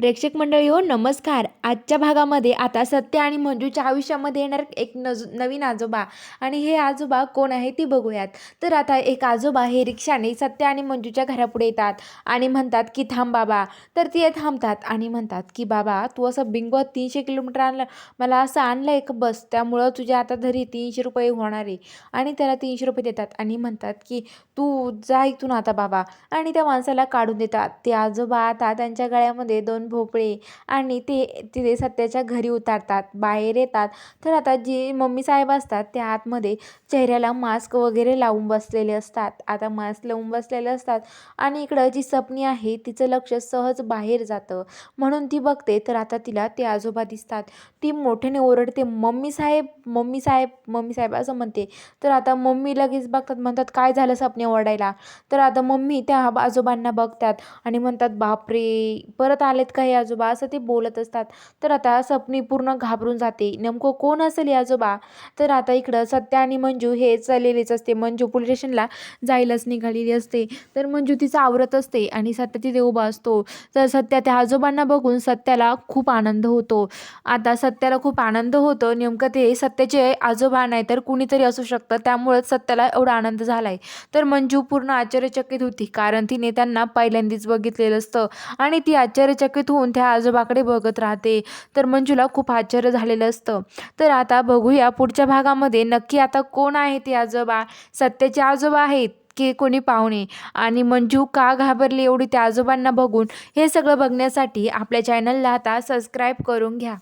प्रेक्षक मंडळी हो नमस्कार. आजच्या भागामध्ये आता सत्य आणि मंजूच्या आयुष्यामध्ये येणार एक नज नवीन आजोबा. आणि हे आजोबा कोण आहे ती बघूयात. तर आता एक आजोबा हे रिक्षाने सत्य आणि मंजूच्या घरापुढे येतात आणि म्हणतात की थांब बाबा. तर ते थांबतात आणि म्हणतात की बाबा तू असं बिंगो तीनशे किलोमीटर आणलं. मला असं आणलं एक बस. त्यामुळं तुझ्या आता धरी तीनशे रुपये होणार आहे. आणि त्याला तीनशे रुपये देतात आणि म्हणतात की तू जा इथून आता बाबा. आणि त्या माणसाला काढून देतात. ते आजोबा आता त्यांच्या गळ्यामध्ये दोन भोपळे आणि ते तिथे सत्याच्या घरी उतारतात बाहेर येतात. तर आता जे मम्मी साहेब असतात त्या आतमध्ये चेहऱ्याला मास्क वगैरे लावून बसलेले असतात. आता मास्क लावून बसलेले असतात आणि इकडं जी सपनी आहे तिचं लक्ष सहज बाहेर जातं. म्हणून ती बघते तर आता तिला ते आजोबा दिसतात. ती मोठ्याने ओरडते मम्मी साहेब मम्मी साहेब मम्मी साहेब असं म्हणते. तर आता मम्मी लगेच बघतात म्हणतात काय झालं सपने ओरडायला? तर आता मम्मी त्या आजोबांना बघतात आणि म्हणतात बापरे परत आलेत काही आजोबा असं ते बोलत असतात. तर आता सपनी पूर्ण घाबरून जाते. नेमकं कोण असेल हे आजोबा? तर आता इकडं सत्य आणि मंजू हे चाललेलेच असते. मंजू पोलीस स्टेशनला जायलाच निघालेली असते. तर मंजू तिचं आवरत असते आणि सत्य तिथे उभा असतो. तर सत्या त्या आजोबांना बघून सत्याला खूप आनंद होतो. आता सत्याला खूप आनंद होतो. नेमकं ते सत्याचे आजोबा नाही तर कुणीतरी असू शकतं. त्यामुळेच सत्याला एवढा आनंद झाला आहे तर मंजू पूर्ण आश्चर्यचकित होती. कारण तिने त्यांना पहिल्यांदाच बघितलेलं असतं. आणि ती आश्चर्यचकित होऊन त्या आजोबाकडे बघत राहते. तर मंजूला खूप आश्चर्य झालेलं असतं. तर आता बघूया पुढच्या भागामध्ये नक्की आता कोण आहे ते आजोबा? सत्याचे आजोबा आहेत की कोणी पाहुणे? आणि मंजू का घाबरली एवढी त्या आजोबांना बघून? हे सगळं बघण्यासाठी आपल्या चॅनलला आता सबस्क्राईब करून घ्या.